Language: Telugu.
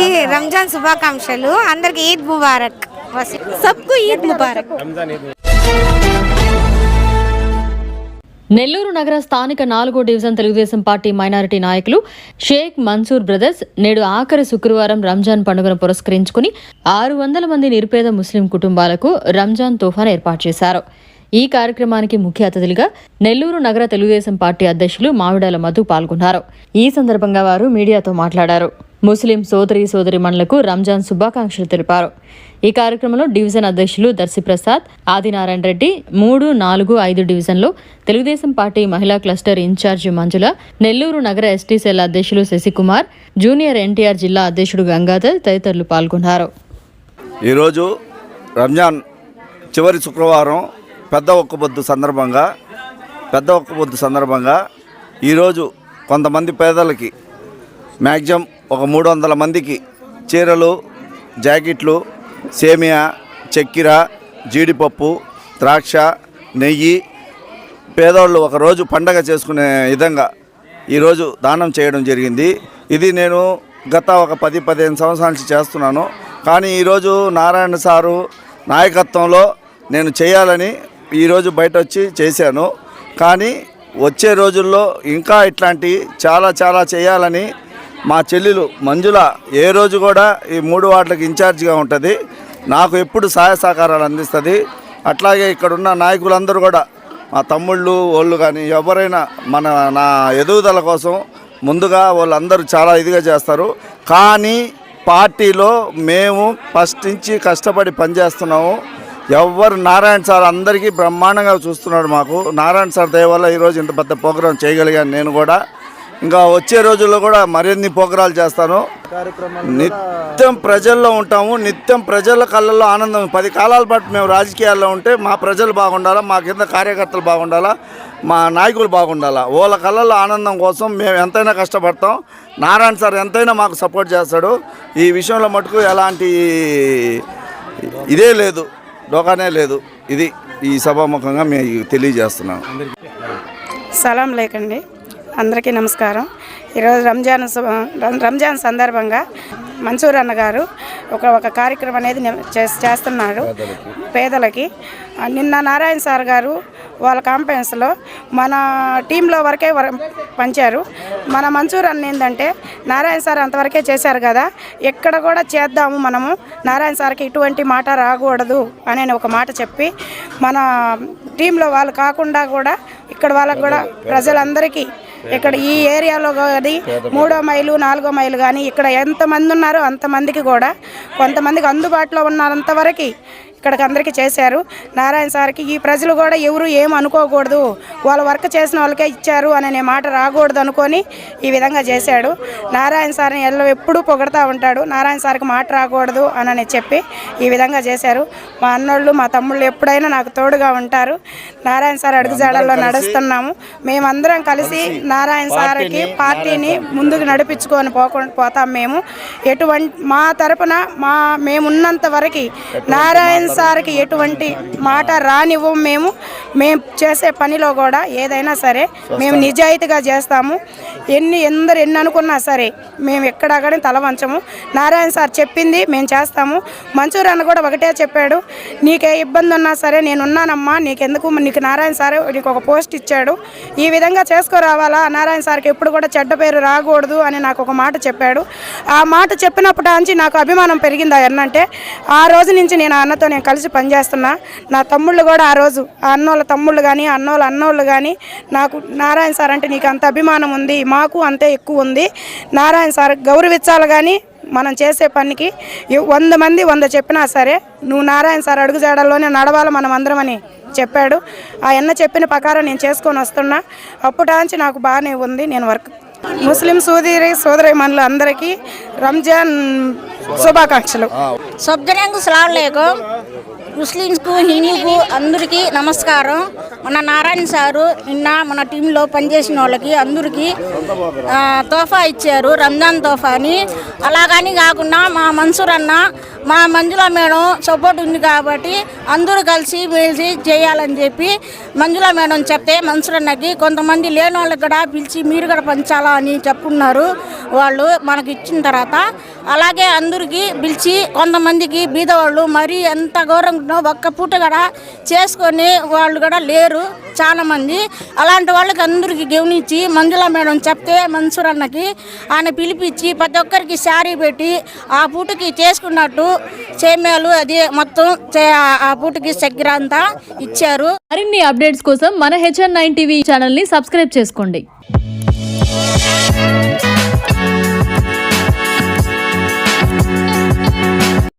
అందరికి రంజాన్ శుభాకాంక్షలు. అందరికి ఈద్ ముబారక్. సబ్కు ఈద్ ముబారక్. నెల్లూరు నగర స్థానిక నాలుగో డివిజన్ తెలుగుదేశం పార్టీ మైనారిటీ నాయకులు షేక్ మన్సూర్ బ్రదర్స్ నేడు ఆఖరి శుక్రవారం రంజాన్ పండుగను పురస్కరించుకుని ఆరు వందల మంది నిరుపేద ముస్లిం కుటుంబాలకు రంజాన్ తోఫాన్ ఏర్పాటు చేశారు. ఈ కార్యక్రమానికి ముఖ్య అతిథులుగా నెల్లూరు నగర తెలుగుదేశం పార్టీ అధ్యక్షులు మామిడాల మధు పాల్గొన్నారు. ఈ సందర్భంగా వారు మీడియాతో మాట్లాడారు. ముస్లిం సోదరి సోదరిమణులకు రంజాన్ శుభాకాంక్షలు తెలిపారు. ఈ కార్యక్రమంలో డివిజన్ అధ్యక్షులు దర్శిప్రసాద్ ఆదినారాయణ రెడ్డి మూడు నాలుగు ఐదు డివిజన్లో తెలుగుదేశం పార్టీ మహిళా క్లస్టర్ ఇన్ఛార్జి మంజుల నెల్లూరు నగర ఎస్టీ సెల్ అధ్యక్షులు శశికుమార్ జూనియర్ ఎన్టీఆర్ జిల్లా అధ్యక్షుడు గంగాధర్ తదితరులు పాల్గొన్నారు. ఈరోజు రంజాన్ చివరి శుక్రవారం పెద్ద ఒక్కబొద్దు సందర్భంగా పెద్ద ఒక్కబొద్దు సందర్భంగా ఈరోజు కొంతమంది పేదలకి మ్యాక్సిమం ఒక మూడు వందల మందికి చీరలు జాకెట్లు సేమియా చక్కెర జీడిపప్పు ద్రాక్ష నెయ్యి. పేదవాళ్ళు ఒకరోజు పండగ చేసుకునే విధంగా ఈరోజు దానం చేయడం జరిగింది. ఇది నేను గత ఒక పది పదిహేను సంవత్సరాల నుంచి చేస్తున్నాను. కానీ ఈరోజు నారాయణ సారు నాయకత్వంలో నేను చేయాలని ఈరోజు బయట వచ్చి చేశాను. కానీ వచ్చే రోజుల్లో ఇంకా ఇట్లాంటి చాలా చాలా చేయాలని మా చెల్లెలు మంజుల ఏ రోజు కూడా ఈ మూడు వార్డులకు ఇన్ఛార్జిగా ఉంటుంది. నాకు ఎప్పుడు సహాయ సహకారాలు అందిస్తుంది. అట్లాగే ఇక్కడున్న నాయకులందరూ కూడా మా తమ్ముళ్ళు వాళ్ళు కానీ ఎవరైనా మన నా ఎదుగుదల కోసం ముందుగా వాళ్ళందరూ చాలా ఇదిగా చేస్తారు. కానీ పార్టీలో మేము ఫస్ట్ నుంచి కష్టపడి పనిచేస్తున్నాము. ఎవరు నారాయణ సార్ అందరికీ బ్రహ్మాండంగా చూస్తున్నాడు మాకు. నారాయణ సార్ దయ వల్ల ఈరోజు ఇంత పెద్ద ప్రోగ్రాం చేయగలిగాను నేను కూడా. ఇంకా వచ్చే రోజుల్లో కూడా మరిన్ని ప్రోగ్రాలు చేస్తాను. నిత్యం ప్రజల్లో ఉంటాము. నిత్యం ప్రజల కళ్ళల్లో ఆనందం. పది కాలాల పాటు మేము రాజకీయాల్లో ఉంటే మా ప్రజలు బాగుండాలా మా కింద కార్యకర్తలు బాగుండాలా మా నాయకులు బాగుండాలా? వాళ్ళ కళ్ళల్లో ఆనందం కోసం మేము ఎంతైనా కష్టపడతాం. నారాయణ సార్ ఎంతైనా మాకు సపోర్ట్ చేస్తాడు. ఈ విషయంలో మటుకు ఎలాంటి ఇదే లేదు. డోకానే లేదు. ఇది ఈ సభాముఖంగా మేము తెలియజేస్తున్నాం సలాం లేకండి. అందరికీ నమస్కారం. ఈరోజు రంజాన్ రంజాన్ సందర్భంగా మన్సూర్ అన్న గారు ఒక ఒక కార్యక్రమం అనేది ని- చేస్- చేస్తున్నాడు పేదలకి. నిన్న నారాయణ సార్ గారు వాళ్ళ కాంపెన్స్లో మన టీంలో వరకే వర- పంచారు. మన మన్సూర్ అన్న ఏంటంటే నారాయణ సార్ అంతవరకే చేశారు కదా ఎక్కడ కూడా చేద్దాము మనము నారాయణ సార్కి ఇటువంటి మాట రాకూడదు అని ఒక మాట చెప్పి మన టీంలో వాళ్ళు కాకుండా కూడా ఇక్కడ వాళ్ళకు కూడా ప్రజలందరికీ ఇక్కడ ఈ ఏరియాలో కానీ మూడో మైలు నాలుగో మైలు కానీ ఇక్కడ ఎంతమంది ఉన్నారో అంతమందికి కూడా కొంతమందికి అందుబాటులో ఉన్నంత వరకు ఇక్కడికి అందరికీ చేశారు. నారాయణ సార్కి ఈ ప్రజలు కూడా ఎవరు ఏం అనుకోకూడదు. వాళ్ళ వర్క్ చేసిన వాళ్ళకే ఇచ్చారు అనే మాట రాకూడదు అనుకొని ఈ విధంగా చేశాడు. నారాయణ సార్ని ఎల్ల ఎప్పుడూ పొగడతా ఉంటాడు. నారాయణ సార్కి మాట రాకూడదు అని చెప్పి ఈ విధంగా చేశారు. మా అన్నోళ్ళు మా తమ్ముళ్ళు ఎప్పుడైనా నాకు తోడుగా ఉంటారు. నారాయణ సార్ అడుగుజాడల్లో నడుస్తున్నాము. మేమందరం కలిసి నారాయణ సార్కి పార్టీని ముందుకు నడిపించుకొని పోకుండా పోతాం మేము. ఎటువంటి మా తరపున మా మేమున్నంత వరకు నారాయణ సార్కి ఎటువంటి మాట రానివ్వం. మేము మేము చేసే పనిలో కూడా ఏదైనా సరే మేము నిజాయితీగా చేస్తాము. ఎన్ని ఎందరు ఎన్ని అనుకున్నా సరే మేము ఎక్కడ కానీ తల వంచము. నారాయణ సార్ చెప్పింది మేము చేస్తాము. మంచూర్ అన్న కూడా ఒకటే చెప్పాడు. నీకే ఇబ్బంది ఉన్నా సరే నేను ఉన్నానమ్మా నీకెందుకు నీకు నారాయణ సార్ నీకు ఒక పోస్ట్ ఇచ్చాడు. ఈ విధంగా చేసుకోరావాలా? నారాయణ సార్కి ఎప్పుడు కూడా చెడ్డ పేరు రాకూడదు అని నాకు ఒక మాట చెప్పాడు. ఆ మాట చెప్పినప్పటి నుంచి నాకు అభిమానం పెరిగింది ఆ అన్న అంటే ఆ రోజు నుంచి నేను ఆ అన్నతో నేను కలిసి పనిచేస్తున్నా. నా తమ్ముళ్ళు కూడా ఆ రోజు ఆ అన్నోళ్ళ తమ్ముళ్ళు కానీ అన్నోళ్ళ అన్నోళ్ళు కానీ నాకు నారాయణ సార్ అంటే నీకు అంత అభిమానం ఉంది మాకు అంతే ఎక్కువ ఉంది. నారాయణ సార్ గౌరవించాలి కానీ మనం చేసే పనికి వంద మంది వంద చెప్పినా సరే నువ్వు నారాయణ సార్ అడుగుజాడల్లోనే నడవాలి మనం అందరం అని చెప్పాడు. ఆ అన్న చెప్పిన ప్రకారం నేను చేసుకొని వస్తున్నా. అప్పటాంచి నాకు బాగానే ఉంది నేను వర్క్. ముస్లిం సోదరి సోదరి మనులు అందరికీ రంజాన్ శుభాకాంక్షలు. సబ్దురంగు సలాం లేకు. ముస్లిమ్స్కు హిందూకు అందరికీ నమస్కారం. మన నారాయణ సారు నిన్న మన టీంలో పనిచేసిన వాళ్ళకి అందరికీ తోఫా ఇచ్చారు రంజాన్ తోఫా అని అలాగని కాకుండా మా మన్సూర్ అన్న మా మంజుల మేడం సపోర్ట్ ఉంది కాబట్టి అందరూ కలిసి మెలిసి చేయాలని చెప్పి మంజుల మేడం చెప్తే మనుషులన్నకి కొంతమంది లేని వాళ్ళకి కూడా పిలిచి మీరు కూడా పంచాలా అని చెప్పున్నారు వాళ్ళు మనకి ఇచ్చిన తర్వాత. అలాగే అందరికీ పిలిచి కొంతమందికి బీదవాళ్ళు మరీ ఎంత ఘోరంగా ఒక్క పూట కూడా చేసుకొని వాళ్ళు కూడా లేరు చాలామంది. అలాంటి వాళ్ళకి అందరికీ గమనించి మంజుల మేడం చెప్తే మన్సూర్ అన్నకి ఆయన పిలిపించి ప్రతి ఒక్కరికి శారీ పెట్టి ఆ పూటకి చేసుకున్నట్టు సేమ్యాలు అది మొత్తం చే- ఆ పూటకి చక్కెర అంతా ఇచ్చారు. మరిన్ని అప్డేట్స్ కోసం మన హెచ్ఎన్ నైన్ టీవీ ఛానల్ని సబ్స్క్రైబ్ చేసుకోండి.